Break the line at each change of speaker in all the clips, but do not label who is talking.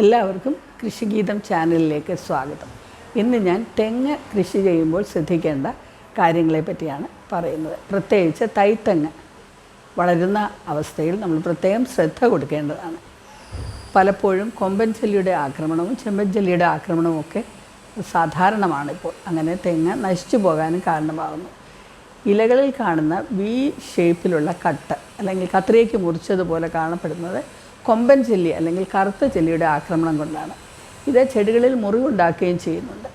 എല്ലാവർക്കും കൃഷിഗീതം ചാനലിലേക്ക് സ്വാഗതം. ഇന്ന് ഞാൻ തെങ്ങ് കൃഷി ചെയ്യുമ്പോൾ ശ്രദ്ധിക്കേണ്ട കാര്യങ്ങളെ പറ്റിയാണ് പറയുന്നത്. പ്രത്യേകിച്ച് തൈത്തെങ്ങ് വളരുന്ന അവസ്ഥയിൽ നമ്മൾ പ്രത്യേകം ശ്രദ്ധ കൊടുക്കേണ്ടതാണ്. പലപ്പോഴും കൊമ്പൻ ചെല്ലിയുടെ ആക്രമണവും ചെമ്പൻ ചെല്ലിയുടെ ആക്രമണവും ഒക്കെ സാധാരണമാണ് ഇപ്പോൾ. അങ്ങനെ തെങ്ങ് നശിച്ചു പോകാനും കാരണമാകുന്നു ഇലകളിൽ കാണുന്ന വി ഷേപ്പിലുള്ള കട്ട് അല്ലെങ്കിൽ കത്രിയയ്ക്ക് മുറിച്ചതുപോലെ കാണപ്പെടുന്നത് കൊമ്പൻ ചെല്ലി അല്ലെങ്കിൽ കറുത്ത ചെല്ലിയുടെ ആക്രമണം കൊണ്ടാണ്. ഇത് ചെടികളിൽ മുറിവുണ്ടാക്കുകയും ചെയ്യുന്നുണ്ട്.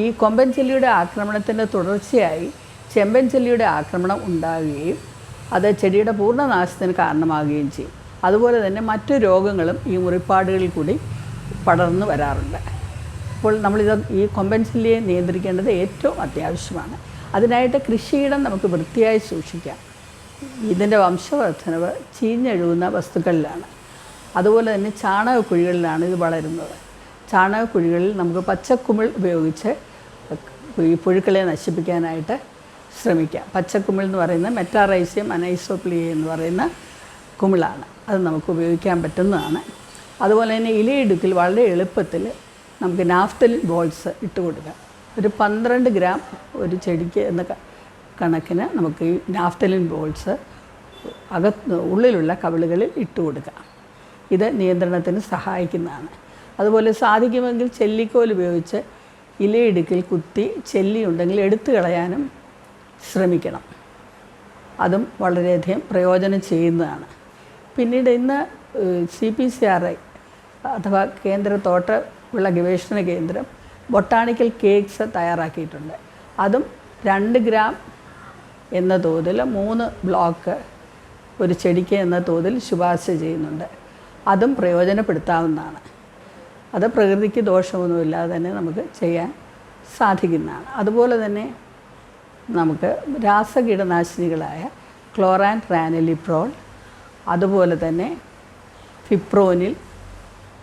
ഈ കൊമ്പൻ ചെല്ലിയുടെ ആക്രമണത്തിന്റെ തുടർച്ചയായി ചെമ്പൻ ചെല്ലിയുടെ ആക്രമണം ഉണ്ടാകുകയും അത് ചെടിയുടെ പൂർണനാശത്തിന് കാരണമാകുകയും ചെയ്യും. അതുപോലെ തന്നെ മറ്റു രോഗങ്ങളും ഈ മുറിപ്പാടുകളിൽ കൂടി പടർന്നു വരാറുണ്ട്. അപ്പോൾ നമ്മളിത് ഈ കൊമ്പൻ ചെല്ലിയെ നിയന്ത്രിക്കേണ്ടത് ഏറ്റവും അത്യാവശ്യമാണ്. അതിനായിട്ട് കൃഷിയിടം നമുക്ക് വൃത്തിയായി സൂക്ഷിക്കാം. ഇതിന്റെ വംശവർദ്ധനവ് ചീഞ്ഞഴുകുന്ന വസ്തുക്കളിലാണ്. അതുപോലെ തന്നെ ചാണകക്കുഴികളിലാണ് ഇത് വളരുന്നത്. ചാണകക്കുഴികളിൽ നമുക്ക് പച്ചക്കുമിൾ ഉപയോഗിച്ച് ഈ പുഴുക്കളെ നശിപ്പിക്കാനായിട്ട് ശ്രമിക്കാം. പച്ചക്കുമിൾ എന്ന് പറയുന്ന മെറ്റാറൈസ്യം അനൈസോപ്ലിയ എന്ന് പറയുന്ന കുമിളാണ്. അത് നമുക്ക് ഉപയോഗിക്കാൻ പറ്റുന്നതാണ്. അതുപോലെ തന്നെ ഇലയിടുക്കിൽ വളരെ എളുപ്പത്തിൽ നമുക്ക് നാഫ്തലിൻ ബോൾസ് ഇട്ട് കൊടുക്കാം. ഒരു പന്ത്രണ്ട് ഗ്രാം ഒരു ചെടിക്ക് എന്ന കണക്കിന് നമുക്ക് ഈ നാഫ്തലിൻ ബോൾസ് അകത്ത് ഉള്ളിലുള്ള കവിളുകളിൽ ഇട്ട് കൊടുക്കാം. ഇത് നിയന്ത്രണത്തിന് സഹായിക്കുന്നതാണ്. അതുപോലെ സാധിക്കുമെങ്കിൽ ചെല്ലിക്കോൽ ഉപയോഗിച്ച് ഇലയിടുക്കിൽ കുത്തി ചെല്ലി ഉണ്ടെങ്കിൽ എടുത്തു കളയാനും ശ്രമിക്കണം. അതും വളരെയധികം പ്രയോജനം ചെയ്യുന്നതാണ്. പിന്നീട് ഇന്ന് C P C R I അഥവാ കേന്ദ്ര തോട്ട വിള ഗവേഷണ കേന്ദ്രം ബൊട്ടാണിക്കൽ കേക്ക്സ് തയ്യാറാക്കിയിട്ടുണ്ട്. അതും രണ്ട് ഗ്രാം എന്ന തോതിൽ മൂന്ന് ബ്ലോക്ക് ഒരു ചെടിക്ക് എന്ന തോതിൽ ശുപാർശ ചെയ്യുന്നുണ്ട്. അതും പ്രയോജനപ്പെടുത്താവുന്നതാണ്. അത് പ്രകൃതിക്ക് ദോഷമൊന്നുമില്ലാതെ തന്നെ നമുക്ക് ചെയ്യാൻ സാധിക്കുന്നതാണ്. അതുപോലെ തന്നെ നമുക്ക് രാസകീടനാശിനികളായ ക്ലോറാൻ റാനലിപ്രോൾ അതുപോലെ തന്നെ ഫിപ്രോനിൽ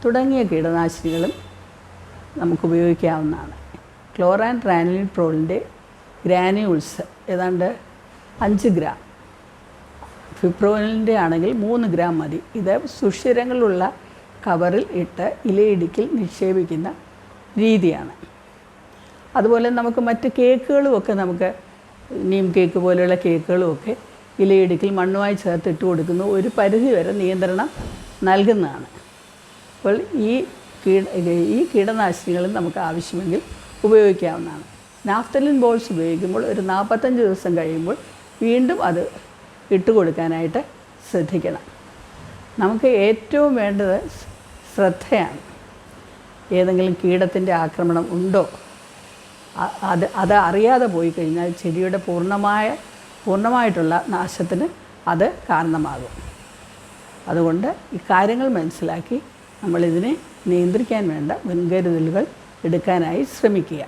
തുടങ്ങിയ കീടനാശിനികളും നമുക്ക് ഉപയോഗിക്കാവുന്നതാണ്. ക്ലോറാൻ റാനലിപ്രോളിന്റെ ഗ്രാനുൾസ് ഏതാണ്ട് അഞ്ച് ഗ്രാം. ഫിപ്രോനിലിന്റെ ആണെങ്കിൽ മൂന്ന് ഗ്രാം മതി. ഇത് സുഷിരങ്ങളുള്ള കവറിൽ ഇട്ട് ഇലയിടുക്കിൽ നിക്ഷേപിക്കുന്ന രീതിയാണ്. അതുപോലെ നമുക്ക് മറ്റ് കേക്കുകളുമൊക്കെ നമുക്ക് നീം കേക്ക് പോലെയുള്ള കേക്കുകളുമൊക്കെ ഇലയിടുക്കിൽ മണ്ണുമായി ചേർത്ത് ഇട്ട് കൊടുക്കുന്നു. ഒരു പരിധി വരെ നിയന്ത്രണം നൽകുന്നതാണ്. അപ്പോൾ ഈ കീട ഈ കീടനാശിനികളും നമുക്ക് ആവശ്യമെങ്കിൽ ഉപയോഗിക്കാവുന്നതാണ്. നാഫ്തലിൻ ബോൾസ് ഉപയോഗിക്കുമ്പോൾ ഒരു നാൽപ്പത്തഞ്ച് ദിവസം കഴിയുമ്പോൾ വീണ്ടും അത് ഇട്ട് കൊടുക്കാനായിട്ട് ശ്രദ്ധിക്കണം. നമുക്ക് ഏറ്റവും വേണ്ടത് ശ്രദ്ധയാണ്. ഏതെങ്കിലും കീടത്തിന്റെ ആക്രമണം ഉണ്ടോ? അത് അത് അറിയാതെ പോയി കഴിഞ്ഞാൽ ചെടിയുടെ പൂർണമായ പൂർണമായിട്ടുള്ള നാശത്തിന് അത് കാരണമാകും. അതുകൊണ്ട് ഇക്കാര്യങ്ങൾ കാര്യങ്ങൾ മനസ്സിലാക്കി നമ്മളിതിനെ നിയന്ത്രിക്കാൻ വേണ്ട മുൻകരുതലുകൾ എടുക്കാനായി ശ്രമിക്കുക.